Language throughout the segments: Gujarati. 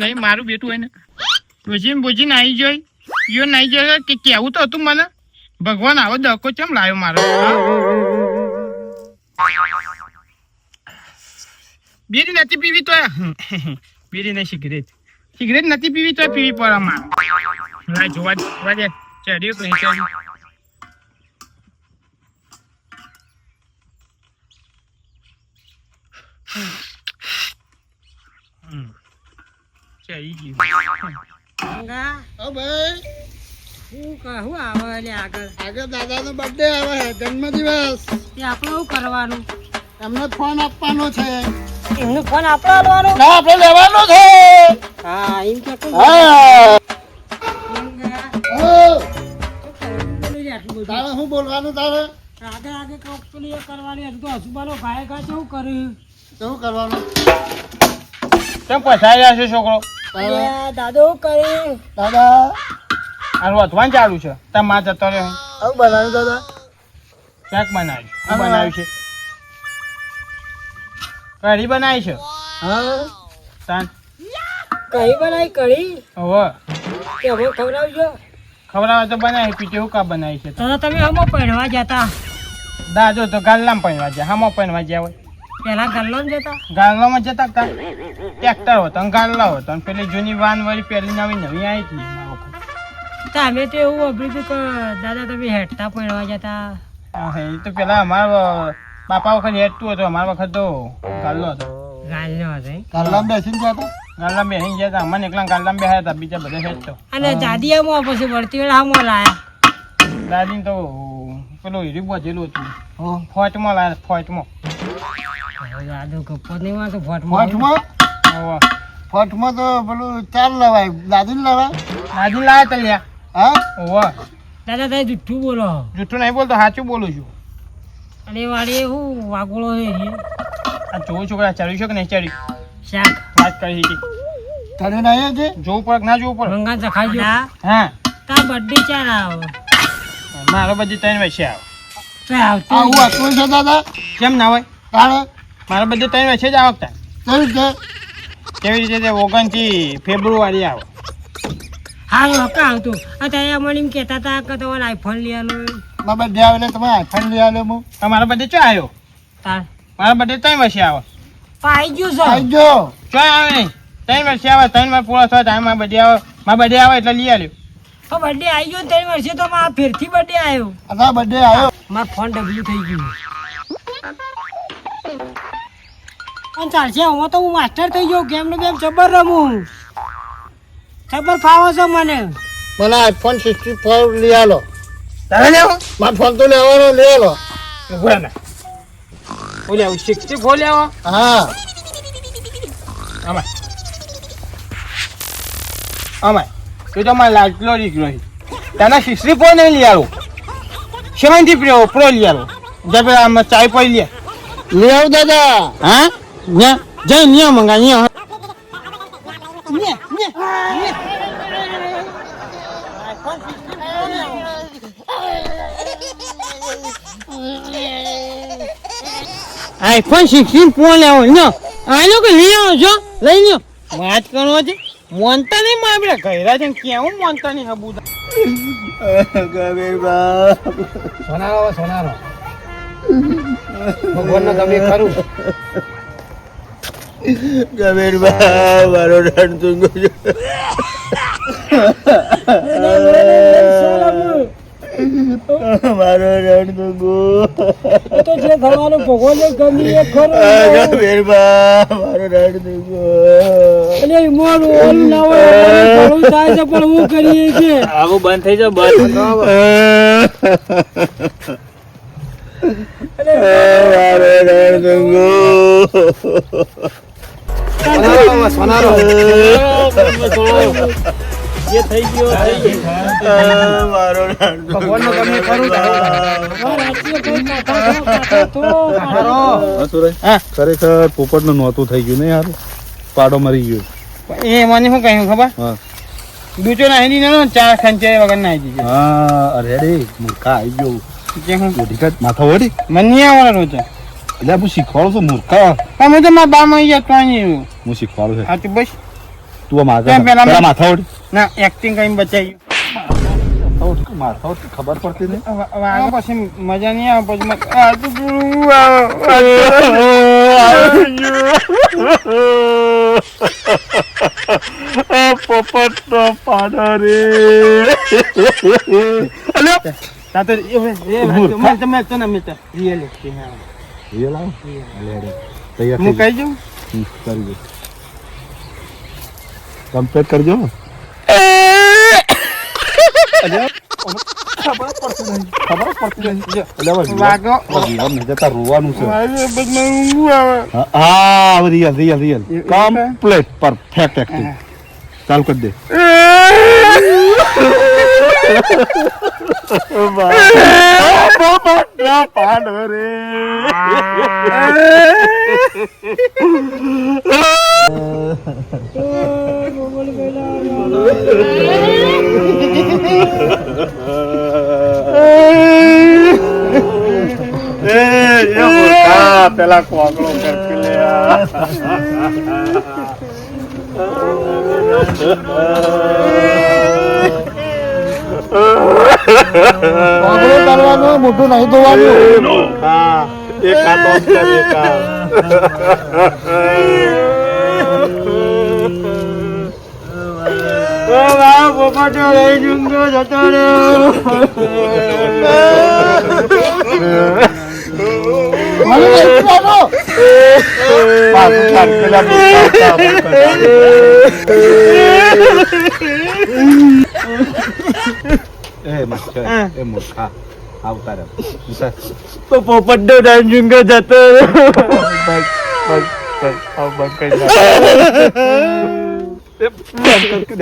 નહીં, મારું બેટું હોય ને. બોજીને આવી જોઈ. યો જાય કે કેવું તો હતું મને? ભગવાન આવો દકો ચમ લાવ્યો મારો? બીડી નથી પીવી તો બીડી નહીં, સિગરેટ. સિગરેટ નથી પીવી તો પીવી પડે મારે જોવા જોવા દે. ચડ્યું. નહીં ચડ્યું હમ. ચડી ગયું ગંગા હા ભાઈ હું કહું આવે લે આગળ આગળ દાદાનો બર્થડે આવે છે જન્મદિવસ તે આપણે શું કરવાનું એમને ફોન આપવાનો છે એમને ફોન આપણે આલવાનો ના આપણે લેવાનો છે હા એમ કે હા ગંગા, હા. શું કરવાનું? બોલી લે આટલું બધું. તારે શું બોલવાનું તારે આગળ આગળ કોક પેલી કરવાની હજુ તો હસુબાનો ભાઈ કા શું કર્યું શું કરવાનું? કેમ પછાઈ રહ્યા છે છોકરો? દાદો કરે? દાદા. આનું રોધવાનું ચાલુ છે. તારમાં જતો રહ્યો. આવું બનાવ્યું દાદા? ક્યાંક બનાવ્યું શું બનાવ્યું છે? કઢી બનાવી છે? હા. તાન. કઢી બનાવી કઢી? હવે. તે હવે ખવડાવજો. તો બનાવી પીટી હું કા બનાવી છે? તો તમે હમો પહેરવા જતા. દાદો તો ગાલ્લામાં પહેરવા જાય. હમો પહેરવા ગયા હોય પેલા ગલ્લામાં જતા? ગાલ્લામાં જતા કા? ટ્રેક્ટર હતો અને ગાલ્લા હતો અને પેલી જૂની વાન વાળી પેલી નવી નવી આવી હતી વખત. તો અમે તો એવું વાપર્યું હતું કે દાદા તમે હેઠતા પહેરવા જતા. હા, એ તો પેલા અમારા બાપા વખત હેઠતું હતું અમારા વખત તો ગાલ્લો હતો. ગાલનો હતો એમ. બેસીને ગયા હતા? ગાલ્લા બેસી ગયા હતા અમને એકલા ગાલ્લા બેહ્યા હતા બીજા બધા હેઠતો. અને દાદી આમાં પછી વળતી વેળા આમાં લાયા. દાદીને તો પેલું હીરી બધેલું હતું. હો. ફોટમાં લાયા ફોટમાં. દાદો ગપ્પો નહીં ફોટમાં ફોટમાં ફોટમાં તો પેલું ચાર લવાય. દાદીને લવાય? દાદી લાયા તા લ્યા. હા? હોવે. દાદા તમે જુઠ્ઠું બોલો. જુઠ્ઠું નહીં બોલતો સાચું બોલું છું. અને વાળી હું વાગોળો છે આ છોકરા ચડ્યું છે કે નહીં ચડ્યું? શાક. વાત કરી હતી. તને નહીં છે જોવું પડે ના જોવું પડે? મંગા ચખાઈ જો હા. તા બર્થડે ચાર આવો. મારો બધી ત્રણ વર્ષે આવે. તો આવતું આવું હતું છે દાદા? કેમ ના હોય? તારે? મારા બધે ત્રણ વર્ષે જ આવતા કેવી રીતે કેવી રીતે ઓગણથી ફેબ્રુઆરી આવે? હારું હકા આવતું? અત્યારે મને એમ કહેતા હતા કે તમારે આઈફોન લઈ આલો. મારા બર્થડે આવે એટલે તમે આઈફોન લઈ આવ્યો હું. તમારા બધે ચો આવ્યો મારા બધે ત્રણ વર્ષે આવે. આવી ગયું છે? આવી ગયો. ચો આવે નહીં? ત્રણ વર્ષે આવે ત્રણ વાર પૂરા થયો ટાઈમ મારા બધે આવે. મારા બધે આવે એટલે લઈ આવ્યો તો બર્થડે આવી ગયો ને ત્રણ વર્ષે તો મારા ફેરથી બર્થડે આવ્યો બર્થડે આવ્યો મારો ફોન ડબલ્યુ થઈ ગયું. પણ ચાલશે હું તો હું માસ્ટર થઈ ગયો ગેમનું ગેમ જબર રમું. જબર ફાવો છો મને. મને આઈફોન સિક્સટી ફોર લઈ આલો. તારે લેવો? મારો ફોન તો લેવાનો લઈ આલો. ઊભા ઓલે આવું સિક્સટી ફોર લેવો? હા. આમાં. આમાં. તું તો મારે લાડલો દીકરો તને સિક્સટી ફોર નહીં લઈ આવું. સેવન્ટી પ્રો પ્રો લઈ આવું. જે પેલા ચાય પડી લે. લઈ આવ દાદા. હા? ન્યા જઈ ન્યા મંગા ન્યા આઈફોન સિક્સટીન ફોન લેવો ન્યો. આ લોકો લઈ આવો છો લઈ લ્યો વાત કરો છે. મોનતા નહીં મારે ઘેરા છે કેવું મોનતા નહીં હબુદા? સોનારો સોનારો. ભગવાન નો ગમે ખરું. ગમે મારો રણ તું મારો રણ તુંગો તો જે થવાનું ભગવાન ગમી એ ખરું. ગમીરબા મારો રણ તુંગો એટલે મોર ઓલ ના હોય ઘણું થાય છે પણ હું કરીએ છીએ? આવું બંધ થઈ જાવ બંધ. ખરેખર પોપટનું નહોતું થઈ ગયું ને યાર પાડો મરી ગયો એ મને શું કહ્યું ખબર બીજો નાહી દીધો ને ચા ખંચે વગર નાહી દીધો હા, અરે રે, મૂર્ખા આવી ગયો. માથા ઓઢી મને નહીં આવડે રોજ એટલે હું શીખવાડું છું મૂર્ખા? અમે તો મારા બા માં જતો હું શીખવાડું છું. હા તો બસ. તું માથા પેલા માથા ઓઢ ના એક્ટિંગ કરીને બચાવ્યું. માથા ખબર પડતી નહીં. પછી મજા નહીં આવે પછી પોપટ નો પાડો રે. તા તો એ- તમે તો ના મિત્ર રિયલી એ લાવ અલે અરે તૈયાર હું કહી દઉં? કરી દે. કમ્પ્લીટ કરજો છે. આવે. Real real real. Complete perfect acting ચાલુ કરી દે. પાડો રે પેલા કોકડો કરતી વાગડો કરવાનો મોટું નહીં ધોવાનું. એક આ દોસ્ત કર એક મૂર્ખા એ મચ્છર એ મૂર્ખા આવતા રહે. તો પોપટનો જતો બંધ બંધ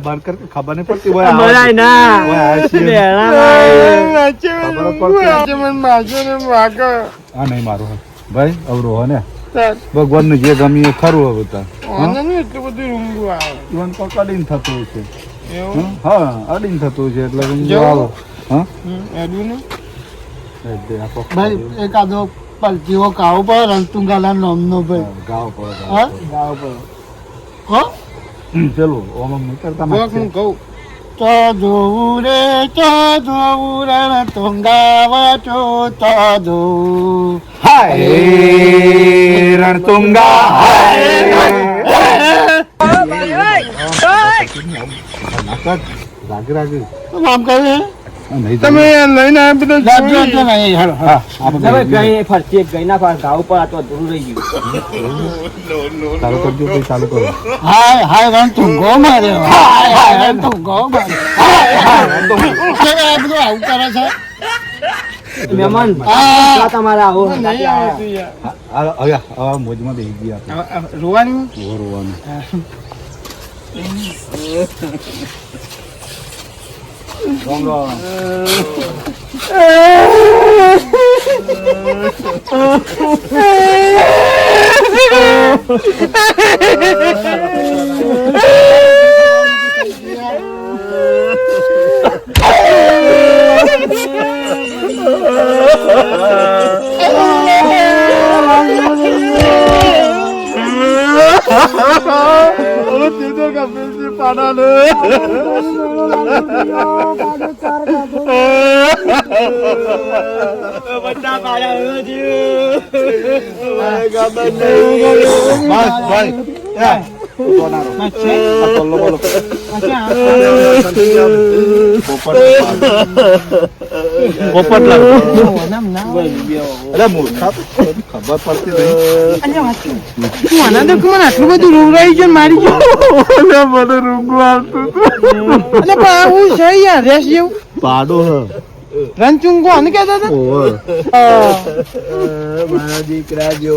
બંધ. કર કે ખબર નહીં પડતી હોય. ના. નહીં મારું હે. ભાઈ અવરો હે ને ભગવાન ને જે ગમી એ ખરું હવે તાર. જીવન તો પકડીને થતું છે. હં? હા અડીન થતું છે એટલે જો. આવે હા? ભાઈ એકાદો પલટીઓ કાવ પર રણતુંગાલા નામનો ભાઈ. ગાવ પર હા? ગાવ પર. હો? ચલો ઓમ નહીં કરતા. તો જોવું તદુરે તો જોવું રણતુંગા વચો તો જોવું હાય રણતુંગા હાય રાગે રાગે શું નામ કહ્યું હે? આ નહીં તમે લઈને મહેમાન. તમારા આવો હવે મોજમાં બેસી ગયા. આ રોવાનું? ઓહો રોવાનું રામ રામ બસ ભાઈ આટલું બધું રોવરાઈ છે મારી ગયો મને રૂંગું આવતું અને પણ આ હું છે જેવું રણચુંગો આને કહેતા દીકરા જો.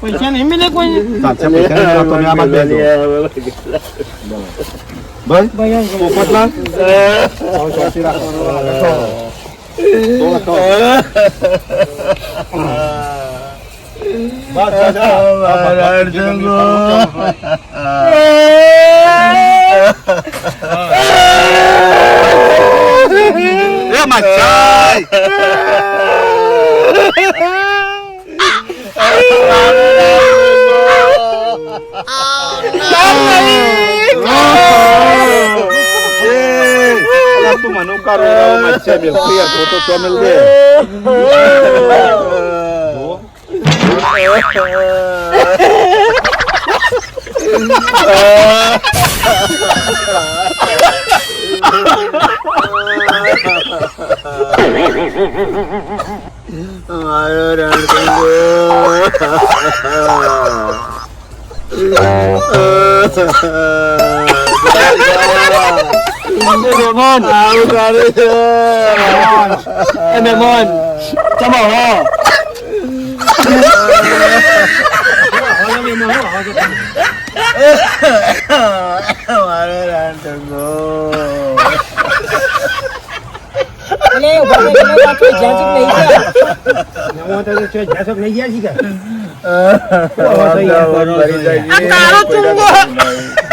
પૈસા નહીં મિલે કોઈ ચાલશે પૈસા નહીં આપતો, મેં આમાં જ બેસજો. ભાઈ પોપટલાલ હવે શાંતિ રાખો. Carona Maciemil Prieto, to to mil de. Ayo, તું મને ઉકાળો એવો મચ્છા મિલતો યાર, તો તો તો મિલ દે. જો. મહેમાન આવું કરે છે એ મહેમાન ચમો હો મારો રાંધણો એટલે ઊભા થઈ ગયેલા બાકી જ્યાં સુધી લઈ ગયા. નવો તો છે, જ્યાં સુધી લઈ ગયા છે કે? આ તારો ચુંગો એ તો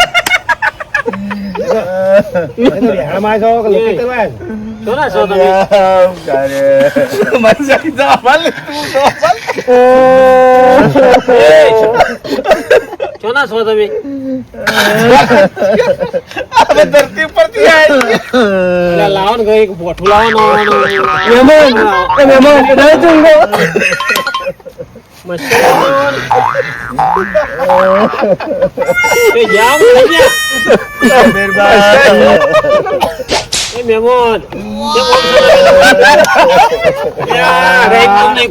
વેહાણમાં છો કે કરવા આવ્યા? સોના છો તમે સોના છો તમે એટલે લાવો ને એક બોઠું લાવો એમાં એમાં મહેમાન એ ચુંગો એ જામ થઈ ગયા એ મહેમાન એ બોલ યાર એક કામ નહીં